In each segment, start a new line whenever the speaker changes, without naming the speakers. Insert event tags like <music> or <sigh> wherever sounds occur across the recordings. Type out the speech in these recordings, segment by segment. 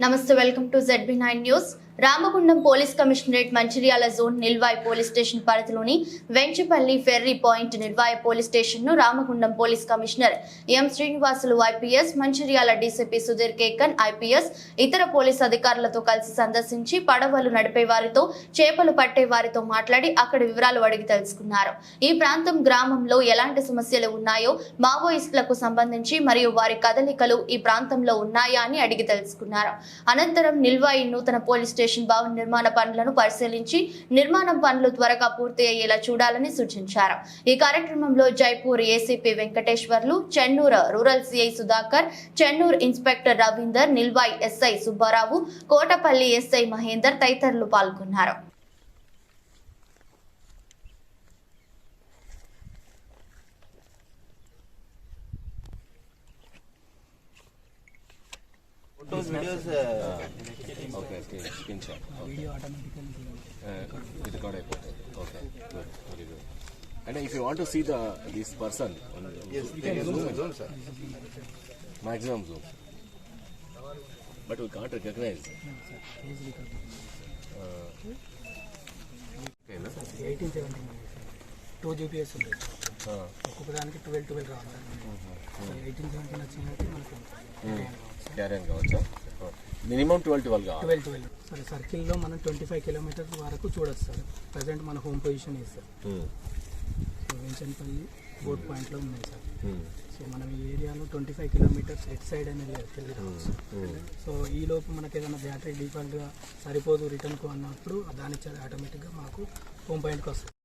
నమస్తే welcome to ZB nine news Ramagundam police commissionerate Mancherial zone Nilwai police station పరిధిలోని Venchapalli ferry point Nilwai police స్టేషన్ను Ramagundam police commissioner M Srinivasulu IPS Mancherial DCP Sudheer Kekan IPS ఇతర police అధికారులతో కలిసి సందర్శించి పడవలు నడిపే వారితో చేపలు పట్టే వారితో మాట్లాడి అక్కడి వివరాలు అడిగి తెలుసుకున్నారు. ఈ ప్రాంతం గ్రామంలో ఎలాంటి సమస్యలు ఉన్నాయో మావోయిస్టులకు సంబంధించి మరియు వారి కదలికలు ఈ ప్రాంతంలో ఉన్నాయా అని అడిగి తెలుసుకున్నారు. అనంతరం నిల్వాయి నూతన పోలీస్ స్టేషన్ భవన నిర్మాణ పనులను పరిశీలించి నిర్మాణం పనులు త్వరగా పూర్తి అయ్యేలా చూడాలని సూచించారు. ఈ కార్యక్రమంలో Jaipur ACP Venkateswarlu Chennur rural CI Sudhakar Chennur inspector Ravinder Nilwai SI Subbarao Kotapalli SI Mahender తదితరులు పాల్గొన్నారు.
photos, videos. Uh,
okay, okay, screen shot. Okay. Video automatically. Uh, it recorded. Okay, good, very good. And if you want to see the this person, on,
yes, you can zoom, zoom, sir.
Maximum zoom. But we can't recognize. No,
sir. He is recognized. Uh, okay, no? 1879. Two GPS. ఒక్కొక్క దానికి twelve twelve రావాలి eighteen seventeen వచ్చినట్టు మనకు
క్యారియన్ కావచ్చా? Minimum twelve twelve కావాలి.
Twelve twelve సరే సర్కిల్లో మనం ట్వంటీ ఫైవ్ కిలోమీటర్స్ వరకు చూడొచ్చు సార్. ప్రజెంట్ మన home position so Venchapalli boat పాయింట్లో ఉన్నాయి సార్. సో మనం ఈ ఏరియాలో twenty five kilometers at side అనేది తెలియ రావచ్చు సో ఈ లోపు మనకి ఏదైనా బ్యాటరీ డిఫాల్ట్గా సరిపోదు రిటర్న్కు అన్నప్పుడు దాని ఆటోమేటిక్గా మాకు హోమ్ పాయింట్కి వస్తుంది.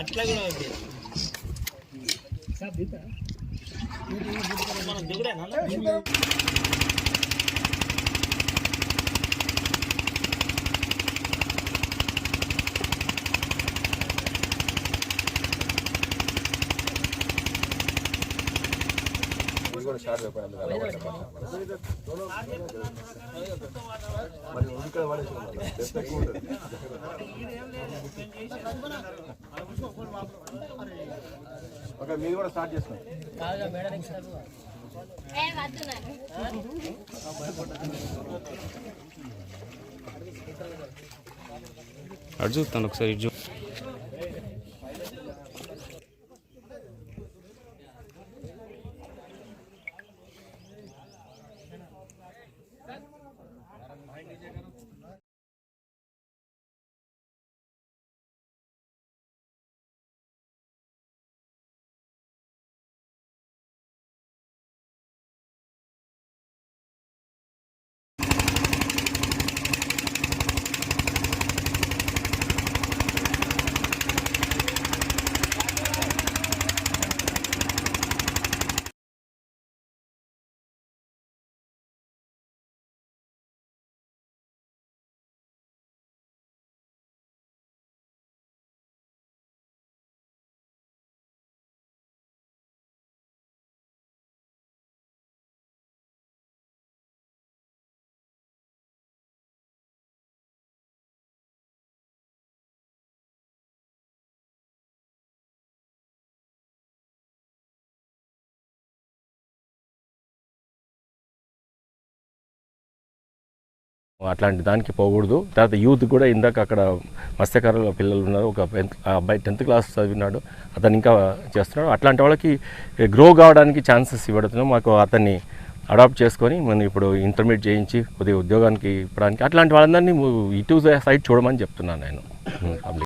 అట్లా కూడా ఓకే మనం దిగుడేనా
కూడా షార్ట్ అయిపోయింది. మరి ఇక్కడ. ఓకే మీరు కూడా స్టార్ట్ చేసుకోండి
అటు చూస్తాను ఒకసారి ఇటు అట్లాంటి దానికి పోకూడదు. తర్వాత యూత్ కూడా ఇందాక అక్కడ మత్స్యకారుల పిల్లలు ఉన్నారు. ఒక అబ్బాయి టెన్త్ క్లాస్ చదివినాడు. అతను ఇంకా చేస్తున్నాడు. అట్లాంటి వాళ్ళకి గ్రో కావడానికి ఛాన్సెస్ ఇవ్వడుతున్నాం. మాకు అతన్ని అడాప్ట్ చేసుకొని మనం ఇప్పుడు ఇంటర్మీడియట్ చేయించి కొద్దిగా ఉద్యోగానికి ఇవ్వడానికి అట్లాంటి వాళ్ళందరినీ ఇటు సైడ్ చూడమని చెప్తున్నాను నేను. <clears throat> పబ్లిక్